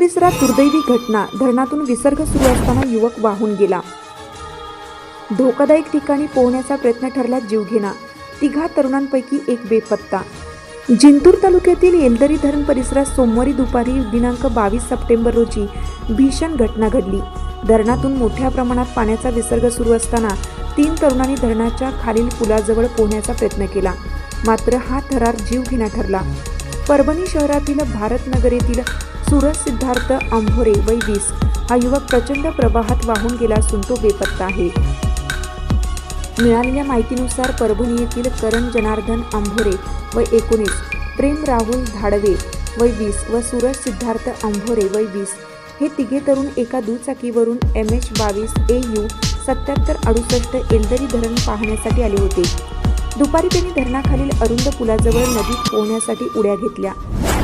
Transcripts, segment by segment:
परिसरात दुर्दैवी घटना. धरणातून विसर्ग सुरू असताना युवक वाहून गेला. धोकादायक ठिकाणी पोहण्याचा प्रयत्न ठरला जीवघेणा तिघा तरुणांपैकी एक बेपत्ता. जिंतूर तालुक्यातील येलदरी धरण परिसरात सोमवारी दुपारी दिनांक बावीस सप्टेंबर रोजी भीषण घटना घडली. धरणातून मोठ्या प्रमाणात पाण्याचा विसर्ग सुरू असताना तीन तरुणांनी धरणाच्या खालील पुलाजवळ पोहण्याचा प्रयत्न केला. मात्र हा थरार जीवघेणा ठरला. परभणी शहरातील भारतनगर येथील सूरज सिद्धार्थ आंभोरे वय वीस हा युवक प्रचंड प्रवाहात वाहून गेला असून तो बेपत्ता आहे. मिळालेल्या माहितीनुसार परभणी येथील करण जनार्दन आंभोरे व एकोणीस प्रेम राहुल धाडवे वय वीस व सूरज सिद्धार्थ आंभोरे वय वीस हे तिघे तरुण एका दुचाकीवरून एम एच बावीस ए यू सत्याहत्तर अडुसष्ट एलदरी धरण पाहण्यासाठी आले होते. दुपारी त्यांनी धरणाखालील अरुंद पुलाजवळ नदीत पोहण्यासाठी उड्या घेतल्या.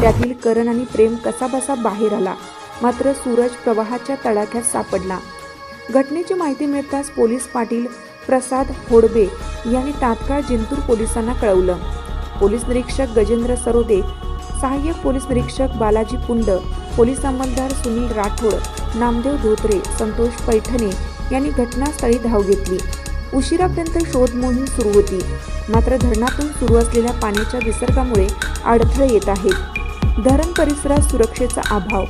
त्यातील करण आणि प्रेम कसाबसा बाहेर आला. मात्र सूरज प्रवाहाच्या तडाख्यात सापडला. घटनेची माहिती मिळताच पोलीस पाटील प्रसाद होडबे यांनी तात्काळ जिंतूर पोलिसांना कळवलं. पोलीस निरीक्षक गजेंद्र सरोदे सहाय्यक पोलीस निरीक्षक बालाजी पुंड पोलीस अंमलदार सुनील राठोड नामदेव धोत्रे संतोष पैठणे यांनी घटनास्थळी धाव घेतली. उशिरापर्यंत शोध मोहीम सुरू होती. मात्र धरणातून सुरू असलेल्या पाण्याच्या विसर्गामुळे अडथळे येत आहेत. धरण परिसरात सुरक्षेचा अभाव.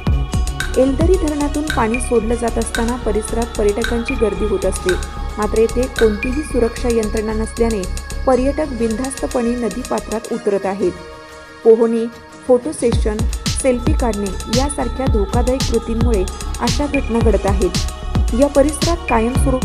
एलदरी धरणातून पाणी सोडलं जात असताना परिसरात पर्यटकांची गर्दी होत असते. मात्र येथे कोणतीही सुरक्षा यंत्रणा नसल्याने पर्यटक बिनधास्तपणे नदीपात्रात उतरत आहेत. पोहणे फोटो सेशन सेल्फी काढणे यासारख्या धोकादायक कृतींमुळे अशा घटना घडत आहेत. या परिसरात कायमस्वरूप